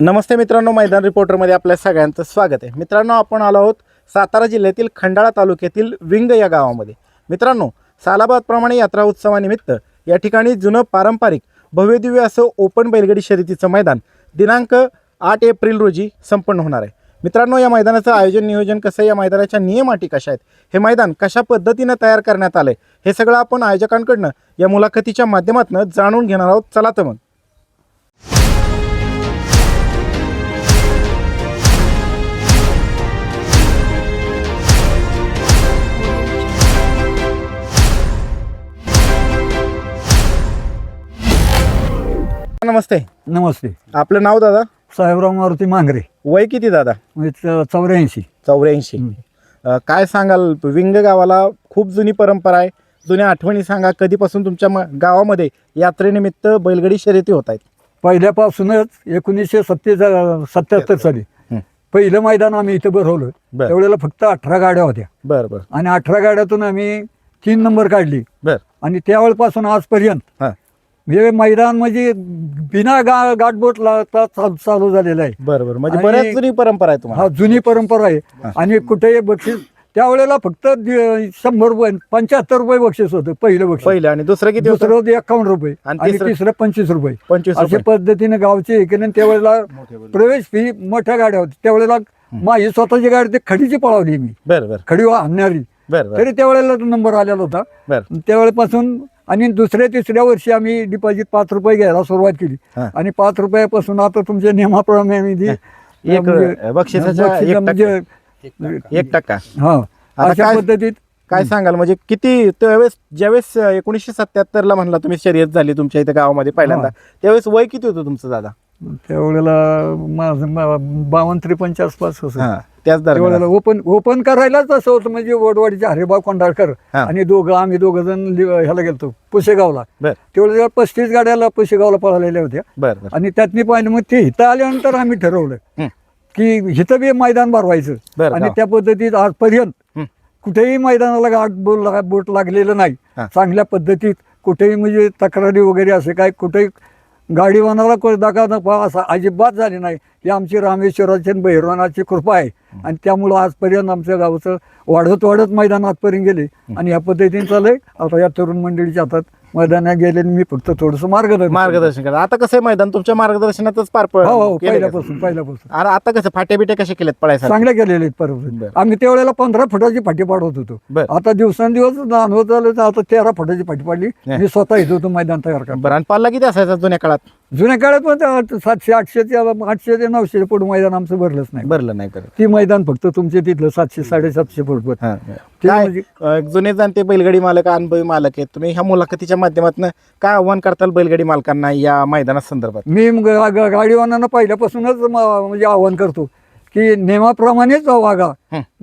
नमस्ते मित्रांनो मैदान रिपोर्टरमध्ये आपल्या सगळ्यांचं स्वागत आहे. मित्रांनो आपण आलो आहोत सातारा जिल्ह्यातील खंडाळा तालुक्यातील विंग या गावामध्ये. मित्रांनो सालाबादप्रमाणे यात्रा उत्सवानिमित्त या ठिकाणी जुनं पारंपरिक भव्यदिव्य असं ओपन बैलगाडी शर्यतीचं मैदान दिनांक आठ एप्रिल रोजी संपन्न होणार आहे. मित्रांनो या मैदानाचं आयोजन नियोजन कसं आहे, या मैदानाच्या नियम अटी कशा आहेत? हे मैदान कशा पद्धतीनं तयार करण्यात आलं आहे हे सगळं आपण आयोजकांकडनं या मुलाखतीच्या माध्यमातून जाणून घेणार आहोत. चला तर मग. नमस्ते. नमस्ते. आपलं नाव दादा? साहेबराव मारुती मांगरे. वय किती दादा? चौऱ्याऐंशी. चौऱ्याऐंशी. काय सांगाल? विंग गावाला खूप जुनी परंपरा आहे. जुन्या आठवणी सांगा. कधीपासून तुमच्या म- गावामध्ये यात्रेनिमित्त बैलगाडी शर्यती होत आहेत? पहिल्यापासूनच एकोणीसशे सत्ते सत्याहत्तर साली. पहिलं मैदान आम्ही इथं भरवलं. त्यावेळेला फक्त अठरा गाड्या होत्या. बरं बरं. आणि अठरा गाड्यातून आम्ही तीन नंबर काढली. बरं. आणि त्यावेळेपासून आजपर्यंत हां मैदान म्हणजे बिना गा गाठबोट लावता चाल- चालू झालेलं आहे. बरं बरं म्हणजे आणि- बऱ्याच जुनी परंपरा आहे तुम्हाला. हा जुनी परंपरा आहे. आणि कुठेही बक्षीस त्यावेळेला फक्त दि- शंभर रुपये पंच्याहत्तर रुपये बक्षीस होतं पहिलं बक्षीस. पहिलं. आणि दुसरं किती होतं? दुसरं होतं एकावन्न रुपये. आणि आणि तिसरं? तिसरं पंचवीस रुपये. पंचवीस अशा रुपये. पद्धतीने गावचे एकीने त्यावेळेला प्रवेश फी मोठ्या गाड्या होत्या. त्यावेळेला माझी स्वतःची गाडी ते खडीची पळवली मी. बरं बरं. खडी आणणारी. बरं बरं. तरी त्यावेळेला तो नंबर आलेला होता. बरं. त्यावेळेपासून आणि दुसऱ्या तिसऱ्या वर्षी आम्ही डिपॉझिट पाच रुपये घ्यायला सुरुवात केली. हां. आणि पाच रुपयापासून आता तुमच्या नियमाप्रमाणे जे- एक, म्हणजे- बक्षिसाच्या एक बक्षिसा म्हणजे एक टक्का. हा. आता अशा काय- पद्धतीत काय सांगाल? म्हणजे किती त्यावेळेस ज्यावेळेस एकोणीसशे सत्याहत्तरला म्हणला तुम्ही शर्यत झाली तुमच्या इथे गावामध्ये पहिल्यांदा त्यावेळेस वय किती होतं तुमचं दादा? त्यावेळेला माझं मा- बावन्न त्रेपन्नच्या आसपास होतं हा त्याच त्यावेळेला दरम्यान ओपन ओपन करायलाच असं होतं म्हणजे वडवाडीचे हरिभाऊ कोंडाळकर हा. आणि दोघं आम्ही दोघं जण लि- ह्याला गेलतो पुशेगावला बर तेवढ्या पस्तीस गाड्याला पुशेगावला पळालेल्या होत्या बर बर आणि त्यातनी पाहिजे मग ते इथं आल्यानंतर आम्ही ठरवलं हं. की इथं बी मैदान भरवायचं बरं, आणि? त्या पद्धतीत आजपर्यंत हं. कुठेही मैदानाला गाठ बोल लाग- बोट लागलेलं नाही हा. चांगल्या पद्धतीत कुठेही म्हणजे तक्रारी वगैरे असे काय कुठेही गाडीवानाला कोण दाखा नफा असं अजिबात झाली नाही. ही आमची रामेश्वराची आणि भैरवनाची कृपा आहे. आणि त्यामुळं आजपर्यंत आमच्या गावचं वाढत वाढत मैदान आजपर्यंत गेले. आणि या पद्धतीने चाललंय. आता या तरुण मंडळीच्या हातात मैदानात गेले आणि मी फक्त थोडंसं मार्गदर्शन मार्गदर्शन करा आता कसं आहे मैदान? तुमच्या मार्गदर्शनातच पार पड हो हो? पहिल्यापासून पहिल्यापासून. आणि आता कसं फाट्या बिट्या कशा केल्यात पळायसाठी चांगल्या केलेले आहेत बरं. बरोबर आम्ही त्यावेळेला पंधरा फुटाची फाटी पाडवत होतो. बरं. आता दिवसेंदिवस लहान होत आलं तर आता तेरा फुटाची फाटी पाडली. मी स्वतः येत होतो मैदान तयार करतो बरं आणि पल्ला किती असायचा जुन्या काळात? जुन्या काळात पण त्या सातशे आठशे ते आठशे ते नऊशे पुढे मैदान आमचं भरलंच नाही. भरलं नाही करत. ती मैदान फक्त तुमचे तिथलं सातशे साडेसातशे फूट काय म्हणजे- अ, जुने जाणते बैलगाडी मालक अनुभवी मालक आहेत. तुम्ही ह्या मुलाखतीच्या माध्यमातून काय आव्हान करताल बैलगाडी मालकांना या मैदाना संदर्भात? मी मग गा- गा- गाडीवानांना पहिल्यापासूनच म- म्हणजे आव्हान करतो की नियमाप्रमाणेच वागा.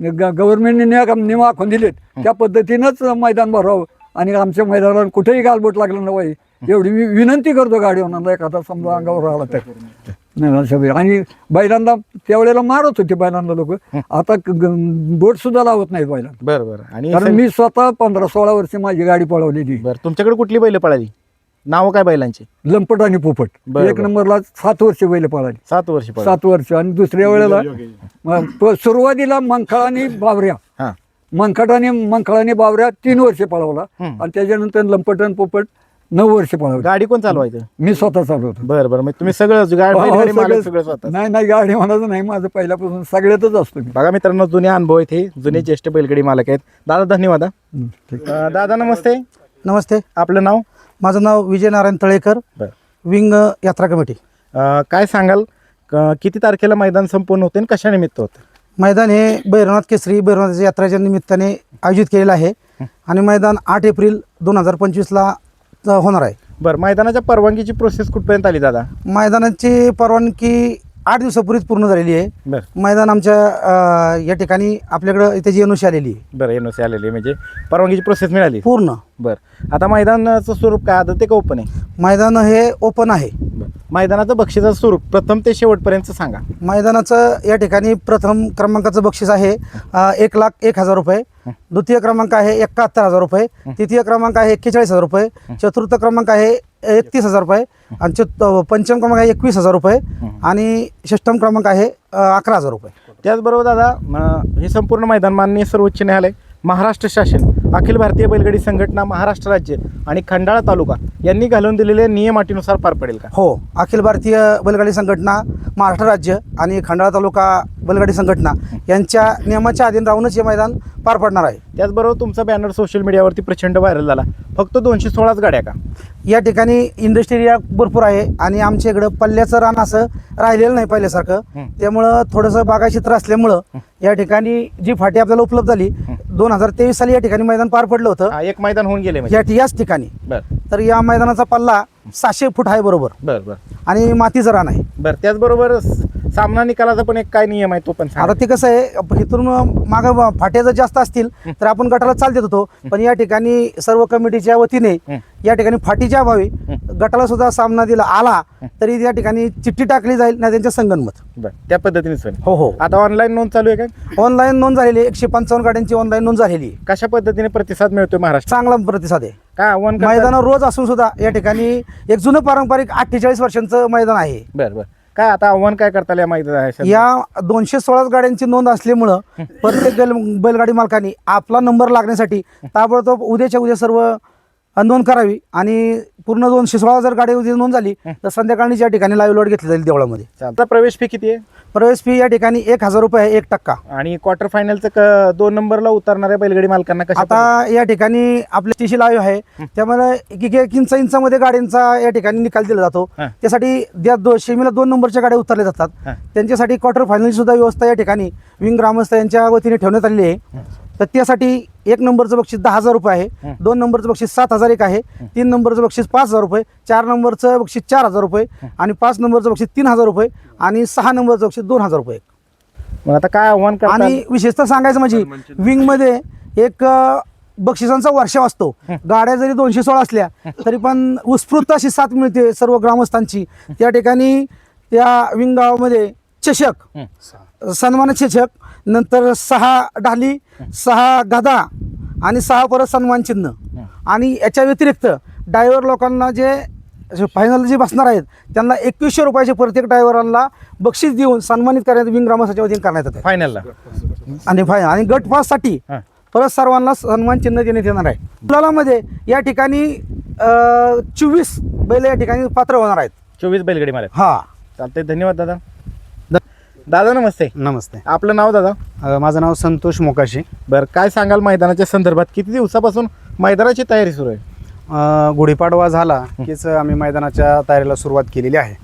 ग- गव्हर्नमेंटने नियम नियम आखून दिलेत. त्या पद्धतीनंच मैदान भरावं. आणि आमच्या मैदानाला कुठेही गालबोट लागलं नाही एवढी मी विनंती करतो गाडीवानांना एखादा समजा अंगावर आला तर. नाही. आणि बैलांना त्यावेळेला मारत होते बैलांना लोक. आता बोट सुद्धा लावत नाहीत बैलांना. बरं बरं. आणि कारण मी स्वतः पंधरा सोळा वर्ष माझी गाडी पळवलेली. बरं तुमच्याकडे कुठली बैल पळाली? नाव काय बैलांची? लंपट आणि पोपट. बरं, एक बरं. नंबरला सात वर्ष बैल पळाली. सात वर्ष पळाली. सात वर्ष. आणि दुसऱ्या वेळेला सुरुवातीला मंखळ आणि बावऱ्या. हा. मंखट आणि मंखळ आणि बावऱ्या तीन वर्ष पळवला. आणि त्याच्यानंतर लंपट आणि पोपट नऊ वर्ष पळवला गाडी कोण चालवायचं? मी स्वतः चालवतो. बरं बरं. मग तुम्ही सगळं गाडी हो, हो, बैलगाडी मालक सगळं- सगळं स्वतः. नाही नाही गाडी म्हणायचं नाही. माझं पहिल्यापासून सगळ्यातच असतो मी. बघा मित्रांनो जुने अनुभव आहेत हे जुने ज्येष्ठ बैलगाडी मालक आहेत. दादा धन्यवाद हा. हं, ठीक. अ, दादा नमस्ते. नमस्ते. आपलं नाव? माझं नाव विजय नारायण तळेकर. बरं. विंग यात्रा कमिटी. अ, काय सांगाल? क- किती तारखेला मैदान संपूर्ण होते आणि कशा निमित्त होतं? मैदान हे भैरवनाथ केसरी भैरवनाथाच्या यात्राच्या निमित्ताने आयोजित केलेलं आहे. आणि मैदान आठ एप्रिल दोन हजार पंचवीसला होणार आहे. बरं मैदानाच्या परवानगीची प्रोसेस कुठपर्यंत आली दादा? मैदानाची परवानगी आठ दिवसापूर्वीच पूर्ण झालेली आहे. बरं. मैदान आमच्या अ, या ठिकाणी आपल्याकडं त्याची एनओसी आलेली आहे. बरं एन ओ सी आलेली आहे, म्हणजे परवानगीची प्रोसेस मिळाली? पूर्ण. बरं. आता मैदानाचं स्वरूप काय? आदत आहे का ओपन आहे? मैदान हे ओपन आहे. बरं. मैदानाचं बक्षिसाचं स्वरूप प्रथम ते शेवटपर्यंत सांगा. मैदानाचं या ठिकाणी प्रथम क्रमांकाचं बक्षीस आहे अ, एक लाख एक हजार रुपये. द्वितीय क्रमांक आहे एकाहत्तर हजार रुपये. तृतीय क्रमांक आहे एक्केचाळीस हजार रुपये. चतुर्थ क्रमांक आहे एकतीस हजार रुपये. आणि चतु पंचम क्रमांक आहे एकवीस हजार रुपये. आणि षष्टम क्रमांक आहे अ, अकरा हजार रुपये. त्याचबरोबर दादा अं, हे संपूर्ण मैदान माननीय सर्वोच्च न्यायालय महाराष्ट्र शासन. अखिल भारतीय बैलगाडी संघटना महाराष्ट्र राज्य आणि खंडाळा तालुका यांनी घालून दिलेल्या नियम अटीनुसार पार पडेल का? हो अखिल भारतीय बैलगाडी संघटना महाराष्ट्र राज्य आणि खंडाळा तालुका बैलगाडी संघटना यांच्या नियमाच्या अधीन राहूनच हे मैदान पार पडणार आहे. त्याचबरोबर तुमचा बॅनर सोशल मीडियावरती प्रचंड व्हायरल झाला. फक्त दोनशे सोळाच गाड्या का? या ठिकाणी इंडस्ट्री एरिया भरपूर आहे आणि आमच्या इकडं पल्ल्याचं रान असं राहिलेलं नाही पहिल्यासारखं. त्यामुळं थोडंसं बागायचित्र असल्यामुळं या ठिकाणी जी फाटी आपल्याला उपलब्ध झाली दोन हजार तेवीस साली या ठिकाणी मैदान पार पडलं होतं. एक मैदान होऊन गेले म्हणजे. या याच ठिकाणी. तर या मैदानाचा पल्ला सहाशे फूट आहे बरोबर. बर बर. आणि मातीचं रान आहे. बर त्याचबरोबर सामना निकालाचा पण एक काय नियम आहे तो पण सांगा. आता ते कसं आहे इथून मागं फाट्या जर जास्त असतील तर आपण गटाला चाल देत होतो. पण या ठिकाणी सर्व कमिटीच्या वतीने. या ठिकाणी फाटीच्या अभावी गटाला सुद्धा सामना दिला आला तरी या ठिकाणी चिठ्ठी टाकली जाईल ना त्यांच्या संगनमत. बर त्या पद्धतीनेच होईल हो हो. आता ऑनलाईन नोंद चालू आहे का? ऑनलाईन नोंद झालेली आहे. एकशे पंचावन्न गाड्यांची ऑनलाईन नोंद झालेली आहे. कशा पद्धतीने प्रतिसाद मिळतोय महाराष्ट्र? चांगला प्रतिसाद आहे. काय आव्हान? मैदान रोज असून सुद्धा या ठिकाणी एक जुनं पारंपरिक अठ्ठेचाळीस वर्षांचं मैदान आहे. बर बर. काय आता आव्हान काय करताल या मैदान या दोनशे सोळा गाड्यांची नोंद असल्यामुळं प्रत्येक बैल बैलगाडी मालकांनी आपला नंबर लागण्यासाठी ताबडतोब उद्याच्या उद्या सर्व नोंद करावी आणि पूर्ण दोनशे सोळा जर गाडी उद्या नोंद झाली तर संध्याकाळी या ठिकाणी लाईव्ह लोड घेतली जाईल देवळामध्ये. आता प्रवेश फी किती आहे? प्रवेश फी या ठिकाणी एक हजार रुपये आहे एक टक्का. आणि क्वार्टर फायनलचं दोन नंबरला उतरणाऱ्या बैलगाडी मालकांना आता या ठिकाणी आपली स्टेशी लाईव्ह आहे त्यामुळे इंच इंचामध्ये गाड्यांचा या ठिकाणी निकाल दिला जातो. त्यासाठी त्या शेमीला दोन नंबरच्या गाड्या उतरल्या जातात. त्यांच्यासाठी क्वार्टर फायनलची सुद्धा व्यवस्था या ठिकाणी विंग ग्रामस्थ यांच्या वतीने ठेवण्यात आलेली आहे. तर त्यासाठी एक नंबरचं बक्षीस दहा हजार रुपये आहे. दोन नंबरचं बक्षीस सात हजार एक आहे. तीन नंबरचं बक्षीस पाच हजार रुपये. चार नंबरचं बक्षीस चार हजार रुपये. आणि पाच नंबरचं बक्षीस तीन हजार रुपये. आणि सहा नंबरचं बक्षीस दोन हजार रुपये. मग आता काय आव्हान आणि विशेषतः सांगायचं म्हणजे विंगमध्ये एक बक्षिसांचा वर्षाव असतो. गाड्या जरी दोनशे सोळा असल्या तरी पण उत्स्फूर्त अशी साथ मिळते सर्व ग्रामस्थांची. त्या ठिकाणी त्या विंग गावामध्ये चषक सन्मान चषक नंतर सहा ढाली सहा गदा आणि सहा परत सन्मान चिन्ह. आणि याच्या व्यतिरिक्त ड्रायव्हर लोकांना जे फायनल जे बसणार आहेत त्यांना एकवीसशे रुपयाचे प्रत्येक ड्रायव्हरांना बक्षीस देऊन सन्मानित करण्यात विंग ग्रामस्थाच्या वतीने करण्यात येते फायनलला आणि फाय आणि गट पाससाठी हा. परत सर्वांना सन्मान चिन्ह देण्यात येणार आहे. फुलालामध्ये या ठिकाणी चोवीस बैल या ठिकाणी पात्र होणार आहेत. चोवीस बैलगाडी मालक. हा. चालतंय धन्यवाद दादा. दादा नमस्ते. नमस्ते. आपलं नाव दादा? अ, माझं नाव संतोष मोकाशी. बरं काय सांगाल मैदानाच्या संदर्भात? किती दिवसापासून मैदानाची तयारी सुरू आहे? अ, गुढीपाडवा झाला कीच आम्ही मैदानाच्या तयारीला सुरुवात केलेली आहे.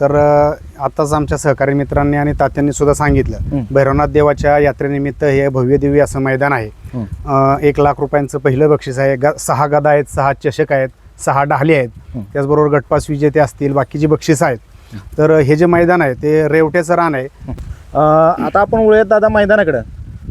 तर अ, आताच आमच्या सहकारी मित्रांनी आणि तात्यांनी सुद्धा सांगितलं हं. भैरवनाथ देवाच्या यात्रेनिमित्त हे भव्य दिव्य असं मैदान आहे. हं. अ, एक लाख रुपयांचं पहिलं बक्षीस आहे. ग सहा गदा आहेत सहा चषक आहेत सहा डहाली आहेत. त्याचबरोबर गटपास विजेते असतील बाकीची बक्षीस आहेत. तर हे जे मैदान आहे ते रेवट्याचं रान आहे. अं, आता आपण वळूयात दादा मैदानाकडं.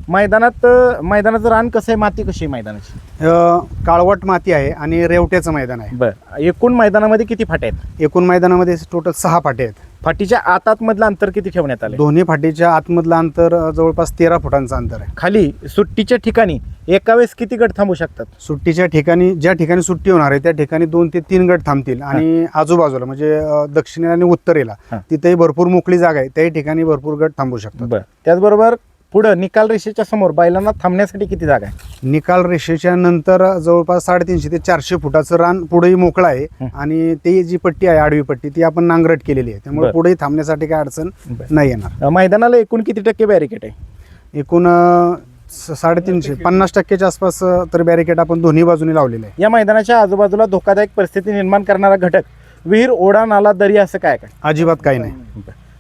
मैदानात अं, मैदानाचं रान कसं आहे माती कशी आहे मैदानाची? अ, काळवट माती आहे आणि रेवट्याचं मैदान आहे. बरं. एकूण मैदानामध्ये किती फाट्या आहेत? एकूण मैदानामध्ये टोटल सहा फाटे आहेत. फाटीच्या आत आतमधलं अंतर किती ठेवण्यात आलं दोन्ही फाटीच्या आतमधलं अंतर अ, जवळपास तेरा फुटांचं अंतर आहे. खाली सुट्टीच्या ठिकाणी एका वेळेस किती गट थांबू शकतात? सुट्टीच्या ठिकाणी ज्या ठिकाणी सुट्टी होणार आहे त्या ठिकाणी दोन ते तीन गट थांबतील. आणि आजूबाजूला म्हणजे अ, दक्षिणेला आणि उत्तरेला हा. तिथेही भरपूर मोकळी जागा आहे त्याही ठिकाणी भरपूर गट थांबू शकतात. बरं. त्याचबरोबर पुढं निकाल रेषेच्या समोर बैलांना थांबण्यासाठी किती जागा आहे? निकाल रेषेच्या नंतर जवळपास साडेतीनशे ते चारशे फुटाचं रान पुढेही मोकळं आहे. आणि ते जी पट्टी आहे आडवी पट्टी ती आपण नांगरट केलेली आहे. त्यामुळे बरं. पुढेही थांबण्यासाठी काय अडचण बरं. नाही येणार. अं, मैदानाला एकूण किती टक्के बॅरिकेट आहे? एकूण अ, स- साडेतीनशे पन्नास टक्क्याच्या आसपास अ, तर बॅरिकेड आपण दोन्ही बाजूनी लावलेले आहे. या मैदानाच्या आजूबाजूला धोकादायक परिस्थिती निर्माण करणारा घटक विहीर ओढा नाला दरी असं काय काय? अजिबात काही नाही.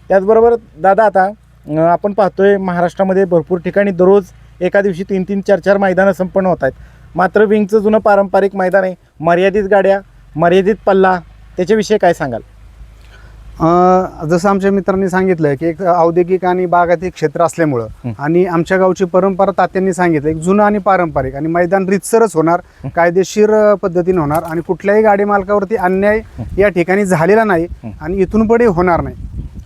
त्याचबरोबर दादा आता आपण पाहतोय महाराष्ट्रामध्ये भरपूर ठिकाणी दररोज एका दिवशी तीन तीन चार चार मैदानं संपन्न होत आहेत. मात्र विंगचं जुनं पारंपरिक मैदान आहे मर्यादित गाड्या मर्यादित पल्ला त्याच्याविषयी काय सांगाल? जसं आमच्या मित्रांनी सांगितलं की एक औद्योगिक आणि बागायती क्षेत्र असल्यामुळं. आणि आमच्या गावची परंपरा तात्यांनी सांगितलं एक जुनं आणि पारंपरिक आणि मैदान रितसरच होणार कायदेशीर पद्धतीने होणार आणि कुठल्याही गाडी मालकावरती अन्याय या ठिकाणी झालेला नाही. आणि इथून पुढे होणार नाही.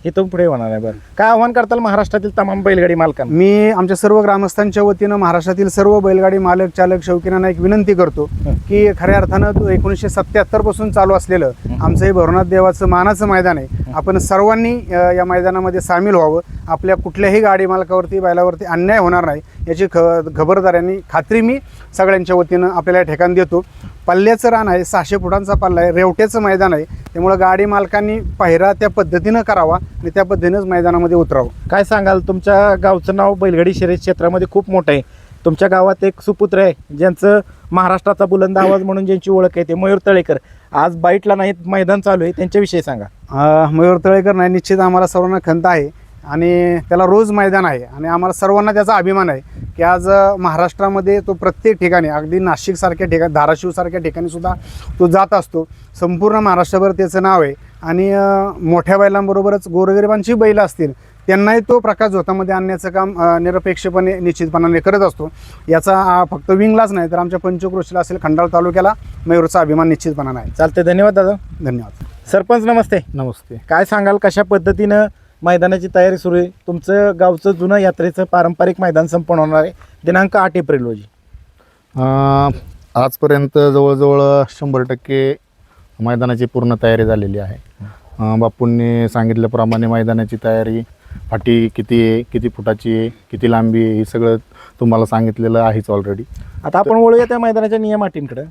इथून पुढे होणार आहे बरं. काय आव्हान करताल महाराष्ट्रातील तमाम बैलगाडी मालकांना? मी आमच्या सर्व ग्रामस्थांच्या वतीनं महाराष्ट्रातील सर्व बैलगाडी मालक चालक शौकीनांना एक विनंती करतो की खऱ्या अर्थानं एकोणीसशे सत्याहत्तरपासून चालू असलेलं आमचं हे भरवनाथ देवाचं मानाचं मैदान आहे. आपण सर्वांनी या मैदानामध्ये सामील व्हावं. आपल्या कुठल्याही गाडी मालकावरती बैलावरती अन्याय होणार नाही. याची ख खबरदाऱ्यांनी खात्री मी सगळ्यांच्या वतीनं आपल्याला ठिकाणी देतो. पल्ल्याचं रान आहे सहाशे फुटांचा पल्ला आहे रेवट्याचं मैदान आहे. त्यामुळं गाडी मालकांनी पायरा त्या पद्धतीनं करावा आणि त्या पद्धतीनंच मैदानामध्ये उतरावं. काय सांगाल तुमच्या गावचं नाव बैलगाडी शर्यत क्षेत्रामध्ये खूप मोठं आहे. तुमच्या गावात एक सुपुत्र आहे ज्यांचं महाराष्ट्राचा बुलंद आवाज म्हणून ज्यांची ओळख आहे ते मयूर तळेकर. आज बाईटला नाहीत मैदान चालू आहे त्यांच्याविषयी सांगा. मयूर तळेकर नाही निश्चित आम्हाला सर्वांना खंत आहे. आणि त्याला रोज मैदान आहे. आणि आम्हाला सर्वांना त्याचा अभिमान आहे की आज महाराष्ट्रामध्ये तो प्रत्येक ठिकाणी अगदी नाशिकसारख्या ठिकाणी धाराशिवसारख्या ठिकाणी सुद्धा तो जात असतो. संपूर्ण महाराष्ट्रभर त्याचं नाव आहे. आणि मोठ्या बैलांबरोबरच गोरगरिबांची बैल असतील त्यांनाही तो प्रकाश झोतामध्ये आणण्याचं काम निरपेक्षपणे निश्चितपणाने करत असतो. याचा फक्त विंगलाच नाही तर आमच्या पंचक्रोशीला असेल खंडाळ तालुक्याला मयूरचा अभिमान निश्चितपणाने आहे. चालते धन्यवाद दादा. धन्यवाद. सरपंच नमस्ते. नमस्ते. काय सांगाल कशा पद्धतीनं मैदानाची तयारी सुरू आहे. तुमचं गावचं जुनं यात्रेचं पारंपरिक मैदान संपन्न होणार आहे. दिनांक आठ एप्रिल रोजी. अं, आजपर्यंत जवळजवळ शंभर टक्के मैदानाची पूर्ण तयारी झालेली आहे. अं, बापूंनी सांगितल्याप्रमाणे मैदानाची तयारी फाटी किती आहे किती फुटाची आहे किती लांबी आहे हे सगळं तुम्हाला सांगितलेलं आहेच ऑलरेडी आता आपण वळूया त्या मैदानाच्या नियम अटींकडे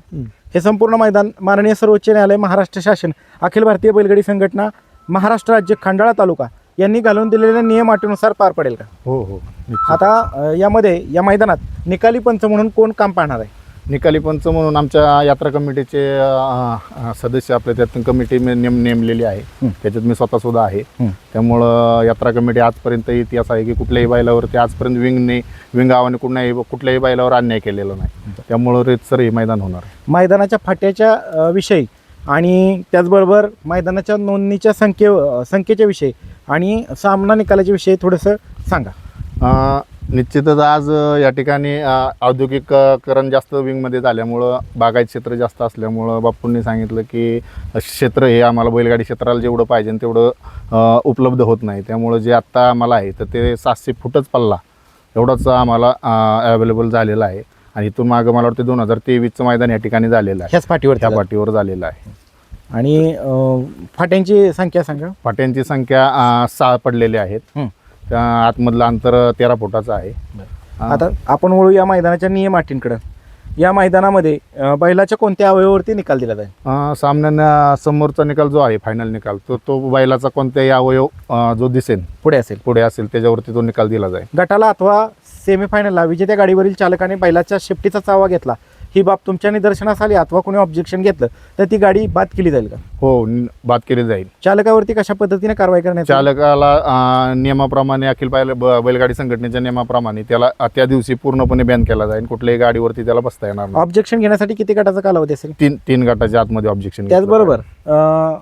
हे संपूर्ण मैदान माननीय सर्वोच्च न्यायालय महाराष्ट्र शासन अखिल भारतीय बैलगाडी संघटना महाराष्ट्र राज्य खंडाळा तालुका. यांनी घालून दिलेल्या नियम अटीनुसार पार पडेल का? हो हो. निश्चित. आता अ, यामध्ये या मैदानात निकाली पंच म्हणून कोण काम पाहणार आहे? निकाली पंच म्हणून आमच्या यात्रा कमिटीचे अं, अं, सदस्य आपल्या त्यातून कमिटी मी नेम नेमलेली आहे. हं. त्याच्यात मी स्वतः सुद्धा आहे. हं. त्यामुळं यात्रा कमिटी आजपर्यंत इतिहास आहे की कुठल्याही बैलावरती आजपर्यंत विंगने विंग गावाने कुठल्याही कुठल्याही बैलावर अन्याय केलेला नाही. त्यामुळं रेतसर हे मैदान होणार आहे. मैदानाच्या फाट्याच्या अ, विषयी आणि त्याचबरोबर मैदानाच्या नोंदणीच्या संख्ये अ, संख्येच्या विषयी आणि सामना निकालाच्या विषयी थोडंसं सांगा. निश्चितच आज या ठिकाणी औद्योगिककरण जास्त विंगमध्ये झाल्यामुळं बागायत क्षेत्र जास्त असल्यामुळं बापूंनी सांगितलं की क्षेत्र हे आम्हाला बैलगाडी क्षेत्राला जेवढं पाहिजे तेवढं उपलब्ध होत नाही. त्यामुळं जे आत्ता आम्हाला आहे तर ते सातशे फुटच पल्ला एवढाच आम्हाला अवेलेबल झालेला आहे. आणि इथून मागं मला वाटतं दोन हजार तेवीसचं मैदान या ठिकाणी झालेलं आहे. ह्याच फाटीवर ह्या पाठीवर झालेलं आहे. आणि अ, फाट्यांची संख्या सांगा. फाट्यांची संख्या अं, सहा पडलेली आहेत. हं. त्या आतमधलं अंतर तेरा फुटाचं आहे. आता आपण वळू या मैदानाच्या नियम अटींकडं. या मैदानामध्ये अ, बैलाच्या कोणत्या अवयवावरती निकाल दिला जाईल? अं, सामन्यानं समोरचा निकाल जो आहे फायनल निकाल तो तो बैलाचा कोणत्याही अवयव अं, जो दिसेल पुढे असेल. पुढे असेल त्याच्यावरती तो निकाल दिला जाईल. गटाला अथवा सेमीफायनलला विजेत्या गाडीवरील चालकाने बैलाच्या शेपटीचा चावा घेतला. ही बाब तुमच्या निदर्शनास आली अथवा कोणी ऑब्जेक्शन घेतलं तर ती गाडी बाद केली जाईल का? हो न- बाद केली जाईल. चालकावरती कशा पद्धतीने कारवाई करण्यात? चालकाला अं, नियमाप्रमाणे अखिल बैल ब- बैलगाडी संघटनेच्या नियमाप्रमाणे त्याला अं, त्या दिवशी पूर्णपणे बॅन केला जाईल. कुठल्याही गाडीवरती त्याला बसता येणार नाही. ऑब्जेक्शन घेण्यासाठी किती गटाचा कालावधी असेल? तीन तीन गटाच्या आतमध्ये ऑब्जेक्शन त्याचबरोबर अं,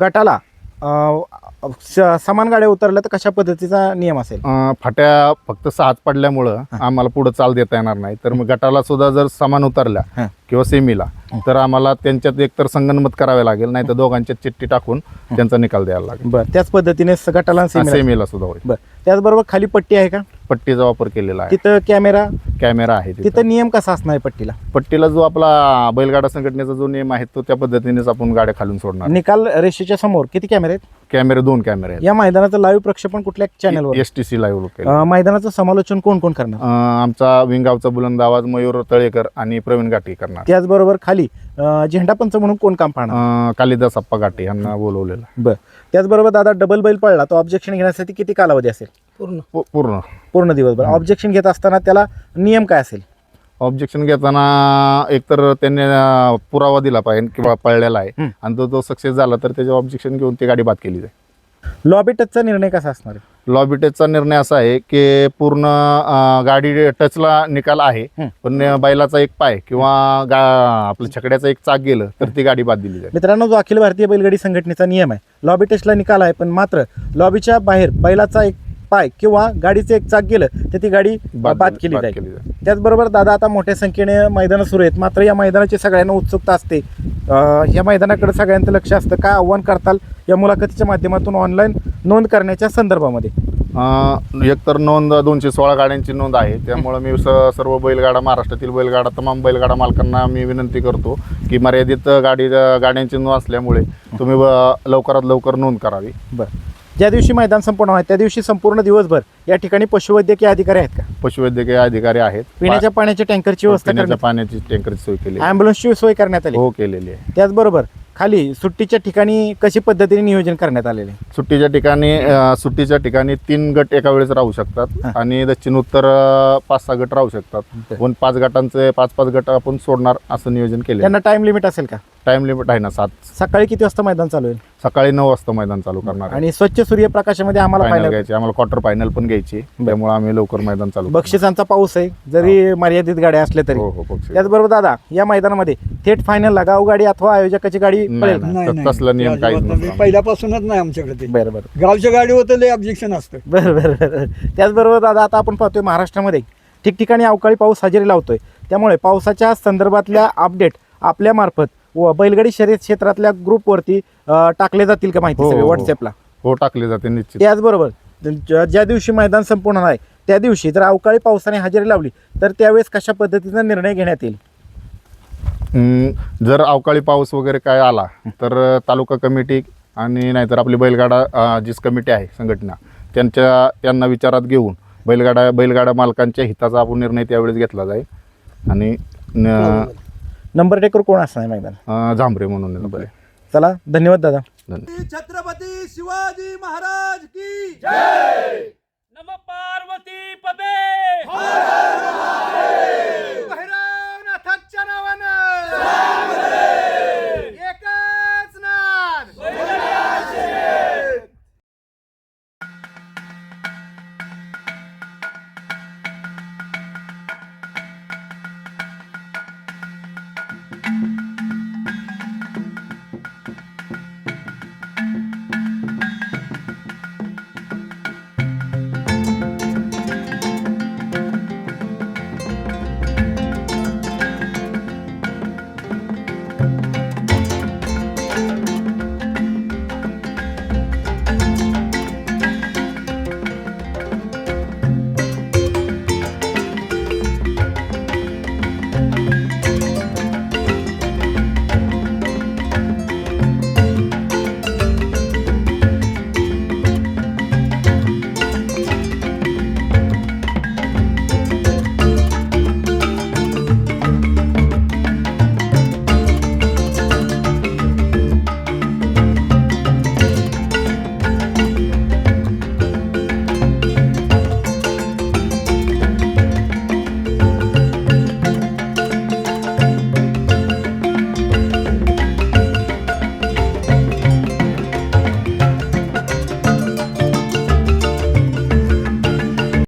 गटाला अं, स- समान गाड्या उतरल्या तर कशा पद्धतीचा नियम असेल? अं, फाट्या फक्त सहाच पडल्यामुळं आम्हाला पुढे चाल देता येणार नाही. तर मग गटाला सुद्धा जर समान उतरल्या हां. किंवा सेमीला तर आम्हाला त्यांच्यात एकतर संगनमत करावे लागेल नाही तर दोघांच्यात चिठ्ठी टाकून त्यांचा निकाल द्यायला लागेल. बरं त्याच पद्धतीने स- गटाला आणि सेमीला. सेमीला सुद्धा होईल. बरं त्याचबरोबर खाली पट्टी आहे का? पट्टीचा वापर केलेला आहे. तिथं कॅमेरा? कॅमेरा आहे तिथं. तिथं नियम कसा असणार आहे पट्टीला? पट्टीला जो आपला बैलगाडा संघटनेचा जो नियम आहे तो त्या पद्धतीनेच आपण गाड्या खालून सोडणार. निकाल रेषेच्या समोर किती कॅमेरे आहेत? कॅमेरे दोन कॅमेरे या मैदानाचं लाईव्ह प्रक्षेपण कुठल्या चॅनलवर एस टी सी लाईव्ह मैदानाचं समालोचन कोण कोण करणार? आमचा विंगावचा बुलंद आवाज मयूर तळेकर आणि प्रवीण गाठी करणार. त्याचबरोबर खाली अं, झेंडा पंच म्हणून कोण काम पाहणार? अं, कालिदास अप्पा गाठी यांना बोलवलेलं. त्याचबरोबर दादा डबल बैल पडला तो ऑब्जेक्शन घेण्यासाठी किती कालावधी असेल? पूर्ण? पू- पूर्ण. पूर्ण दिवसभर. ऑब्जेक्शन घेत असताना त्याला नियम काय असेल? ऑब्जेक्शन घेताना एकतर त्यांनी अं, पुरावा दिला पाहिजे किंवा पळलेला आहे. आणि तो तो सक्सेस झाला तर त्याचे ऑब्जेक्शन घेऊन ती गाडी बाद केली जाईल. लॉबी टचचा निर्णय कसा असणार आहे? लॉबी टेचचा निर्णय असा आहे की पूर्ण अं, गाडी टचला निकाल आहे. पण बैलाचा एक पाय किंवा गा आपलं छकड्याचं एक चाक गेलं तर ती गाडी बाद दिली जाईल. मित्रांनो जो अखिल भारतीय बैलगाडी संघटनेचा नियम आहे लॉबी टेस्टला निकाल आहे. पण मात्र लॉबीच्या बाहेर बैलाचा एक पाय किंवा गाडीचं एक चाक गेलं तर ती गाडी बाद- बाद केली बाद जाईल. केली जाईल. त्याचबरोबर दादा आता मोठ्या संख्येने मैदानं सुरू आहेत. मात्र या मैदानाची सगळ्यांना उत्सुकता असते. अ, या मैदानाकडे सगळ्यांचं लक्ष असतं. काय आव्हान करताल या मुलाखतीच्या माध्यमातून ऑनलाईन नोंद करण्याच्या संदर्भामध्ये? अं, एकतर नोंद दोनशे सोळा गाड्यांची नोंद आहे. त्यामुळं मी स सर्व बैलगाडा महाराष्ट्रातील बैलगाडा तमाम बैलगाडा मालकांना मी विनंती करतो की मर्यादित गाडी गाड्यांची नोंद असल्यामुळे तुम्ही ब- लवकरात लवकर नोंद करावी. बरं. ज्या दिवशी मैदान संपूर्ण आहे त्या दिवशी संपूर्ण दिवसभर या ठिकाणी पशुवैद्यकीय अधिकारी आहेत का? पशुवैद्यकीय अधिकारी आहेत. पिण्याच्या पाण्याच्या टँकरची व्यवस्था पिण्याच्या करण्यात पाण्याची टँकरची सोय केली आहे. ॲम्ब्युलन्सची सोय करण्यात आली. हो केलेली आहे. त्याचबरोबर खाली सुट्टीच्या ठिकाणी कशी पद्धतीने नियोजन करण्यात आलेले? आहे? सुट्टीच्या ठिकाणी अं, सुट्टीच्या ठिकाणी तीन गट एका वेळेस राहू शकतात आणि दक्षिण उत्तर अं, पाच सहा गट राहू शकतात. बरं. पण पाच गटांचे पाच पाच गट आपण सोडणार असं नियोजन केलं त्यांना टाइम लिमिट असेल का? टाइम लिमिट आहे ना सात सकाळी किती वाजता मैदान चालू होईल सकाळी नऊ वाजता मैदान चालू करणार आहे. आणि स्वच्छ सूर्यप्रकाशामध्ये आम्हाला फायनल फायनल घ्यायची आम्हाला क्वार्टर फायनल पण घ्यायची त्यामुळे आम्ही लवकर मैदान चालू करणार. बक्षिसांचा पाऊस आहे जरी मर्यादित गाड्या असल्या तरी हो हो बक्षीस. त्याचबरोबर दादा या मैदानामध्ये थेट फायनलला गाव गाडी अथवा आयोजकाची गाडी नाही, पळेल का? नाही. तर तसला नियम काहीच अजिबात नाही. नसतो. पहिल्यापासूनच नाही आमच्याकडे ते बरं बरं गावच्या गाडीवर लय ऑब्जेक्शन असतं बरं बरं बरं त्याचबरोबर दादा आता आपण पाहतोय महाराष्ट्रामध्ये ठिकठिकाणी अवकाळी पाऊस हजेरी लावतोय त्यामुळे पावसाच्या संदर्भातल्या अपडेट आपल्या मार्फत व बैलगाडी शर्यत क्षेत्रातल्या ग्रुपवरती अं, टाकले जातील का माहिती हो, सगळे हो, हो. व्हॉट्सअपला हो टाकले जाते निश्चित. त्याचबरोबर ज्या ज्या दिवशी मैदान संपूर्ण आहे त्या दिवशी जर अवकाळी पावसाने हजेरी लावली तर त्यावेळेस कशा पद्धतीचा निर्णय घेण्यात येईल? हम्म, जर अवकाळी पाऊस वगैरे काय आला तर अ, तालुका कमिटी आणि नाहीतर आपली बैलगाडा अ, जीच कमिटी आहे संघटना त्यांच्या त्यांना विचारात घेऊन बैलगाडा बैलगाडा मालकांच्या हिताचा आपण निर्णय त्यावेळेस घेतला जाईल. आणि न- नंबर टेकर कोण असणार आहे मैदान झांबरे म्हणून आहे. चला धन्यवाद दादा. छत्रपती शिवाजी महाराज की नम पार्वती पदे! भैरवनाथाच्या नावानं!